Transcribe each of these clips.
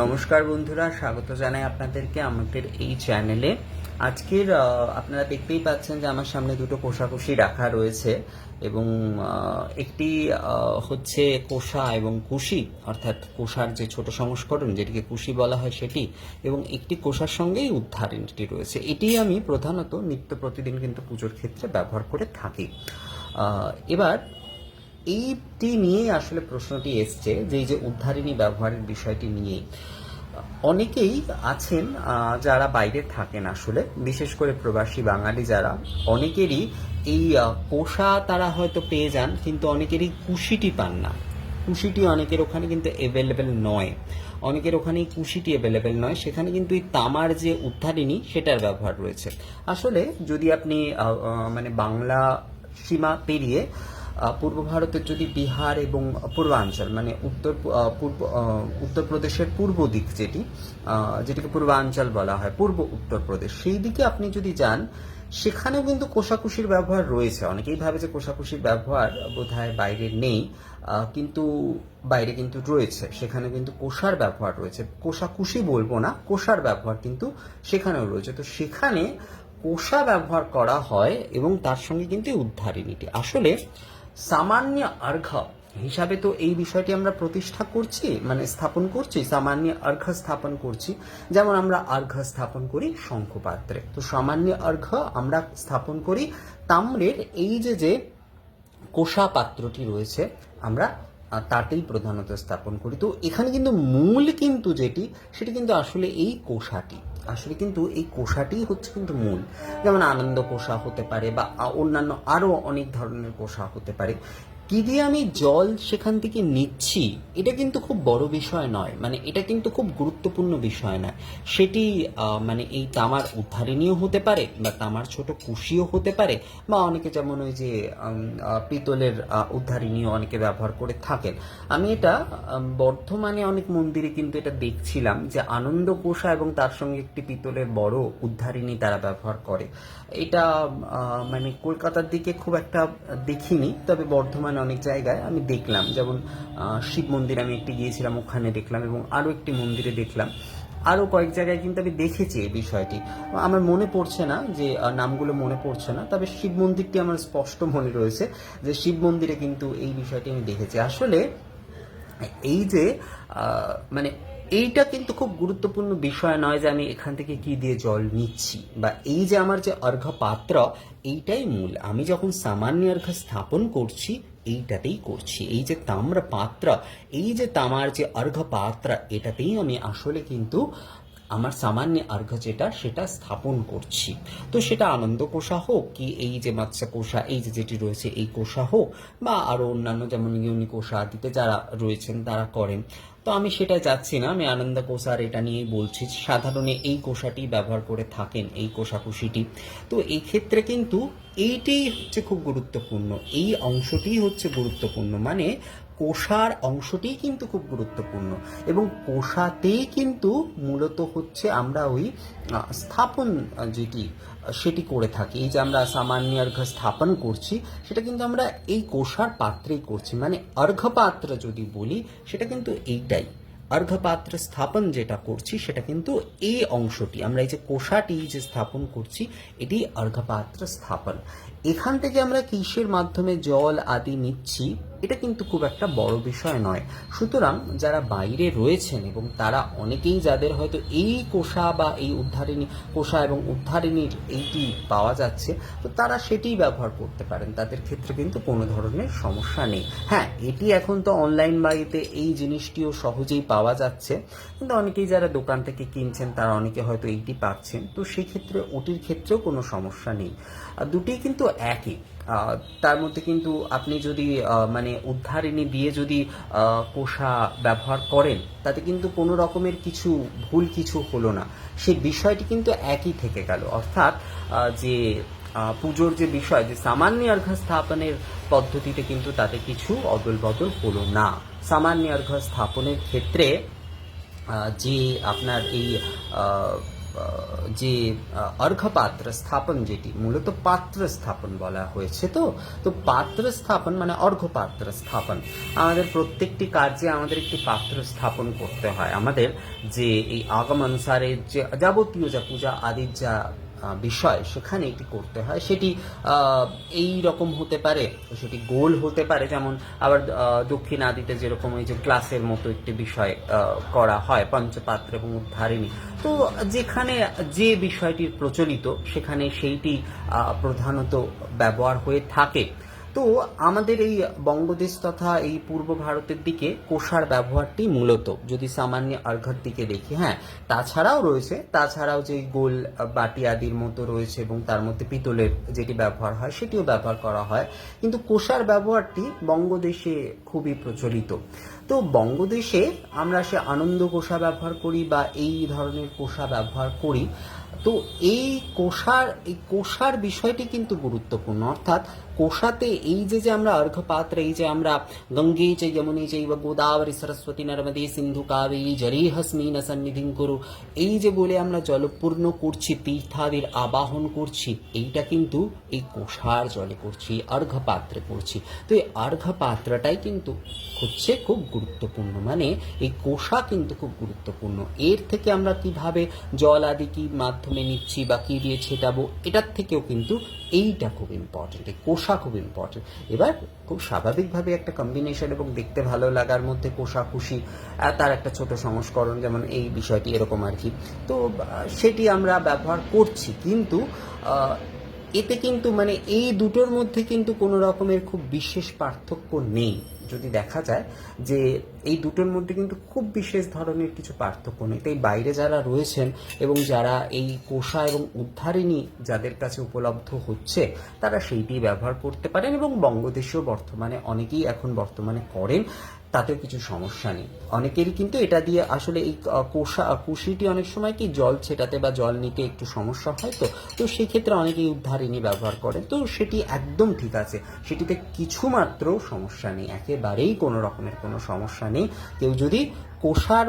নমস্কার বন্ধুরা, স্বাগত জানাই আপনাদেরকে আমাদের এই চ্যানেলে। আজকের আপনারা দেখতেই পাচ্ছেন যে আমার সামনে দুটো কোষাকুষি রাখা রয়েছে এবং একটি হচ্ছে কোষা এবং কুশি, অর্থাৎ কোষার যে ছোট সংস্করণ, যেটিকে কুশি বলা হয় সেটি, এবং একটি কোষার সঙ্গেই উদ্ধারণটি রয়েছে। এটি আমি প্রধানত নিত্য প্রতিদিন কিন্তু পুজোর ক্ষেত্রে ব্যবহার করে থাকি। এবার এইটি নিয়েই আসলে প্রশ্নটি এসছে, যে এই যে উদ্ধারিণী ব্যবহারের বিষয়টি নিয়েই অনেকেই আছেন যারা বাইরে থাকেন আসলে, বিশেষ করে প্রবাসী বাঙালি যারা, অনেকেরই এই কোষা তারা হয়তো পেয়ে যান, কিন্তু অনেকেরই কুশিটি পান না। কুশিটি অনেকের ওখানে কিন্তু অ্যাভেলেবেল নয়। অনেকের ওখানে কুশিটি অ্যাভেলেবেল নয়, সেখানে কিন্তু এই তামার যে উদ্ধারিণী, সেটার ব্যবহার রয়েছে। আসলে যদি আপনি মানে বাংলা সীমা পেরিয়ে পূর্ব ভারতের যদি বিহার এবং পূর্বাঞ্চল মানে উত্তর পূর্ব উত্তরপ্রদেশের পূর্ব দিক যেটি যেটিকে পূর্বাঞ্চল বলা হয়, পূর্ব উত্তরপ্রদেশ সেই দিকে আপনি যদি যান, সেখানেও কিন্তু কোষাকুষির ব্যবহার রয়েছে। অনেকেই ভাবে যে কোষাকুষির ব্যবহার বোধহয় বাইরে নেই কিন্তু বাইরে কিন্তু রয়েছে। সেখানে কিন্তু কোষার ব্যবহার রয়েছে। কোষাকুষি বলব না, কোষার ব্যবহার কিন্তু সেখানেও রয়েছে। তো সেখানে কোষা ব্যবহার করা হয় এবং তার সঙ্গে কিন্তু এই উদ্ধারিণীটি আসলে সামান্য অর্ঘ হিসাবে তো এই বিষয়টি আমরা প্রতিষ্ঠা করছি মানে স্থাপন করছি, সামান্য অর্ঘ স্থাপন করছি। যেমন আমরা অর্ঘ স্থাপন করি শঙ্খপাত্রে। তো সামান্য অর্ঘ আমরা স্থাপন করি তাম্রের। এই যে যে কোষা পাত্রটি রয়েছে, আমরা তাতেই প্রধানত স্থাপন করি। তো এখানে কিন্তু মূল কিন্তু যেটি, সেটি কিন্তু আসলে এই কোষাটি। আসলে কিন্তু এই কোষাটি হচ্ছে কিন্তু মূল। যেমন আনন্দ কোষা হতে পারে বা অন্যান্য আরও অনেক ধরনের কোষা হতে পারে। কি দিয়ে আমি জল সেখান থেকে নিচ্ছি এটা কিন্তু খুব বড় বিষয় নয়। মানে এটা কিন্তু খুব গুরুত্বপূর্ণ বিষয় নয়। সেটি মানে এই তামার উদ্ধারিণীও হতে পারে বা তামার ছোট কুশিও হতে পারে বা অনেকে যেমন ওই যে পিতলের আহ, উদ্ধারিণীও অনেকে ব্যবহার করে থাকেন। আমি এটা বর্ধমানে অনেক মন্দিরে কিন্তু এটা দেখছিলাম যে আনন্দ কোষা এবং তার সঙ্গে একটি পিতলের বড় উদ্ধারিণী তারা ব্যবহার করে। এটা মানে কলকাতার দিকে খুব একটা দেখিনি তবে বর্ধমানে অনেক জায়গায় আমি দেখলাম। যেমন শিব মন্দির আমি একটি গিয়েছিলাম, ওখানে দেখলাম এবং আরও একটি মন্দিরে দেখলাম। আরও কয়েক জায়গায় কিন্তু আমি দেখেছি এই বিষয়টি। আমার মনে পড়ছে না যে নামগুলো মনে পড়ছে না, তবে শিব মন্দিরটি আমার স্পষ্ট মনে রয়েছে যে, শিব মন্দিরে কিন্তু এই বিষয়টি আমি দেখেছি। আসলে, এই যে মানে এইটা কিন্তু খুব গুরুত্বপূর্ণ বিষয় নয় যে, আমি এখান থেকে কি দিয়ে জল নিচ্ছি বা এই যে, আমার যে অর্ঘ পাত্র, এইটাই মূল। আমি যখন সামান্য অর্ঘ স্থাপন করছি এইটাতেই করছি। এই যে তাম্র পাত্র, এই যে তামার যে অর্ঘ পাত্র, এটাতেই আমি আসলে কিন্তু আমার সামান্য অর্ঘ যেটা, সেটা স্থাপন করছি। তো সেটা আনন্দ কোষা হোক কি এই যে মৎস্য কোষা, এই যে যেটি রয়েছে এই কোষা হোক, বা আরও অন্যান্য যেমন ইউনি কোষা আদিতে যারা রয়েছেন, তারা করেন। তো আমি সেটা যাচ্ছি না, আমি আনন্দ কোষার এটা নিয়েই বলছি, সাধারণে এই কোষাটি ব্যবহার করে থাকেন, এই কোষাকুষিটি। তো এই ক্ষেত্রে কিন্তু এইটাই হচ্ছে খুব গুরুত্বপূর্ণ। এই অংশটি হচ্ছে গুরুত্বপূর্ণ। মানে কোষার অংশটি কিন্তু খুব গুরুত্বপূর্ণ। এবং কোষাতেই কিন্তু মূলত হচ্ছে আমরা ওই স্থাপন যেটি, সেটি করে থাকি। এই যে আমরা সামান্য অর্ঘ স্থাপন করছি, সেটা কিন্তু আমরা এই কোষার পাত্রেই করছি। মানে অর্ঘপাত্র যদি বলি, সেটা কিন্তু এইটাই। অর্ঘপাত্র স্থাপন যেটা করছি, সেটা কিন্তু এই অংশটি। আমরা এই যে কোষাটি যে স্থাপন করছি, এটি অর্ঘপাত্র স্থাপন। এখান থেকে আমরা কিসের মাধ্যমে জল আদি নিচ্ছি, এটা কিন্তু খুব একটা বড় বিষয় নয়। সুতরাং যারা বাইরে রয়েছেন এবং তারা অনেকেই যাদের হয়তো এই কোষা বা এই উদ্ধারিণী, কোষা এবং উদ্ধারিণীর এইটি পাওয়া যাচ্ছে, তো তারা সেটিই ব্যবহার করতে পারেন। তাদের ক্ষেত্রে কিন্তু কোনো ধরনের সমস্যা নেই। হ্যাঁ এটি এখন তো অনলাইন বাড়িতে এই জিনিসটিও সহজেই পাওয়া যাচ্ছে। কিন্তু অনেকেই যারা দোকান থেকে কিনছেন, তারা অনেকে হয়তো এইটি পাচ্ছেন। তো সেক্ষেত্রে ওটির ক্ষেত্রেও কোনো সমস্যা নেই। দুটোই কিন্তু একই। তার মধ্যে কিন্তু আপনি যদি মানে উদ্ধারিণী দিয়ে যদি কোষা ব্যবহার করেন, তাতে কিন্তু কোনো রকমের কিছু ভুল কিছু হলো না। সেই বিষয়টি কিন্তু একই থেকে গেল। অর্থাৎ যে পুজোর যে বিষয়, যে সামান্য অর্ঘ স্থাপনের পদ্ধতিতে কিন্তু তাতে কিছু অদল বদল হলো না। সামান্য অর্ঘ স্থাপনের ক্ষেত্রে যে আপনার এই যে অর্ঘপাত্র স্থাপন যেটি, মূলত পাত্র স্থাপন বলা হয়েছে তো? তো পাত্র স্থাপন মানে অর্ঘপাত্র স্থাপন। আমাদের প্রত্যেকটি কার্যে আমাদের একটি পাত্র স্থাপন করতে হয়। আমাদের যে এই আগমানুসারের যে যাবতীয় যা পূজা আদির যা বিষয় সেখানে এটি করতে হয়। সেটি এই রকম হতে পারে, সেটি গোল হতে পারে, যেমন আবার দক্ষিণ আদিতে যেরকম ওই যে ক্লাসের মতো একটি বিষয় করা হয়, পঞ্চপাত্র এবং উদ্ধারিণী। তো যেখানে যে বিষয়টির প্রচলিত, সেখানে সেইটি প্রধানত ব্যবহার হয়ে থাকে। তো আমাদের এই বঙ্গদেশ তথা এই পূর্ব ভারতের দিকে কোষার ব্যবহারটি মূলত, যদি সামান্য অর্ঘার দিকে দেখি হ্যাঁ তাছাড়াও রয়েছে, তাছাড়াও যে গোল বাটি আদির মতো রয়েছে এবং তার মধ্যে পিতলের যেটি ব্যবহার হয়, সেটিও ব্যবহার করা হয়। কিন্তু কোষার ব্যবহারটি বঙ্গদেশে খুবই প্রচলিত। তো বঙ্গদেশে আমরা সে আনন্দ কোষা ব্যবহার করি বা এই ধরনের কোষা ব্যবহার করি। তো এই কোষার এই কোষার বিষয়টি কিন্তু গুরুত্বপূর্ণ। অর্থাৎ কোষাতে এই যে যে আমরা অর্ঘপাত্র এই যে আমরা গঙ্গে চ যমুনে চৈব গোদাবরী সরস্বতী নর্মদে সিন্ধু কাবেরী জলেহস্মিন সন্নিধিং করু। এই যে বলে আমরা জলপূর্ণ করছি, তীর্থাদির আবাহন করছি, এইটা কিন্তু এই কোষার জলে করছি অর্ঘপাত্রে করছি। তো এই অর্ঘপাত্রটাই কিন্তু হচ্ছে খুব গুরুত্বপূর্ণ। মানে এই কোষা কিন্তু খুব গুরুত্বপূর্ণ। এর থেকে আমরা কীভাবে জল আদি কি মাধ্যমে নিচ্ছি বা কি দিয়ে ছেটাবো, এটার থেকেও কিন্তু এইটা খুব ইম্পর্টেন্ট এই কোষা খুব ইম্পর্টেন্ট এবার খুব স্বাভাবিকভাবে একটা কম্বিনেশন এবং দেখতে ভালো লাগার মধ্যে কোষাকুষি খুশি তার একটা ছোট সংস্করণ, যেমন এই বিষয়টি এরকম আর কি। তো সেটি আমরা ব্যবহার করছি, কিন্তু এতে কিন্তু মানে এই দুটোর মধ্যে কিন্তু কোনো রকমের খুব বিশেষ পার্থক্য নেই। যদি দেখা যায় যে এই দুটোর মধ্যে কিন্তু খুব বিশেষ ধরনের কিছু পার্থক্য নেই। তাই বাইরে যারা রয়েছেন এবং যারা এই কোষা এবং উদ্ধারিণী যাদের কাছে উপলব্ধ হচ্ছে, তারা সেইটি ব্যবহার করতে পারেন এবং বঙ্গদেশেও বর্তমানে অনেকেই এখন বর্তমানে করেন, তাতেও কিছু সমস্যা নেই। অনেকেরই কিন্তু এটা দিয়ে আসলে এই কোষা, কুশিটি অনেক সময় কি জল ছেটাতে বা জল নিতে একটু সমস্যা হয় তো তো সেই ক্ষেত্রে অনেকেই উদ্ধারিণী ব্যবহার করেন। তো সেটি একদম ঠিক আছে, সেটিতে কিছুমাত্র সমস্যা নেই একেবারেই কোনো রকমের কোনো সমস্যা নেই। কেউ যদি কোষার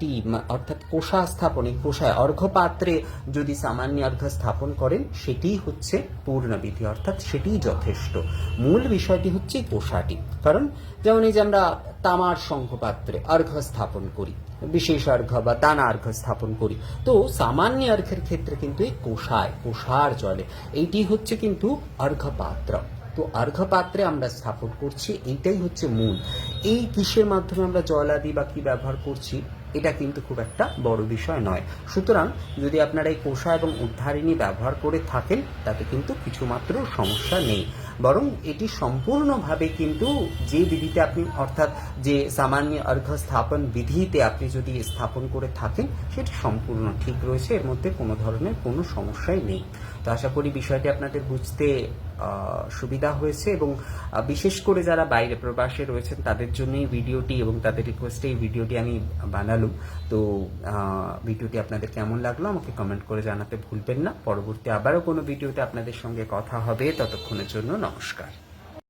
টি অর্থাৎ কোষা স্থাপন কোষায় অর্ঘপাত্রে যদি সামান্য অর্ঘ স্থাপন করেন সেটিই হচ্ছে পূর্ণবিধি, অর্থাৎ সেটিই যথেষ্ট। মূল বিষয়টি হচ্ছে কোষাটি কারণ যেমন এই যে আমরা তামার শঙ্খপাত্রে অর্ঘ স্থাপন করি, বিশেষ অর্ঘ বা দানা অর্ঘ স্থাপন করি, তো সামান্য অর্ঘের ক্ষেত্রে কিন্তু এই কোষায়, কোষার জলে, এইটি হচ্ছে কিন্তু অর্ঘপাত্র তো অর্ঘপাত্রে আমরা স্থাপন করছি এইটাই হচ্ছে মূল। এই কিসের মাধ্যমে আমরা জল বা কি ব্যবহার করছি, এটা কিন্তু খুব একটা বড় বিষয় নয়। সুতরাং যদি আপনারা এই কোষা এবং উদ্ধারিণী ব্যবহার করে থাকেন, তাতে কিন্তু কিছুমাত্র সমস্যা নেই। বরং এটি সম্পূর্ণভাবে কিন্তু যে বিধিতে আপনি, অর্থাৎ যে সামান্য অর্ঘ স্থাপন বিধিতে আপনি যদি স্থাপন করে থাকেন, সেটি সম্পূর্ণ ঠিক রয়েছে, এর মধ্যে কোনো ধরনের কোনো সমস্যাই নেই। তো আশা করি বিষয়টি আপনাদের বুঝতে সুবিধা হয়েছে এবং বিশেষ করে যারা বাইরে প্রবাসে রয়েছেন, তাদের জন্য ভিডিওটি এবং তাদের রিকোয়েস্টে এই ভিডিওটি আমি বানালুম। তো ভিডিওটি আপনাদের কেমন লাগল আমাকে কমেন্ট করে জানাতে ভুলবেন না। পরবর্তী আবারও কোনো ভিডিওতে আপনাদের সঙ্গে কথা হবে। ততক্ষণের জন্য নমস্কার।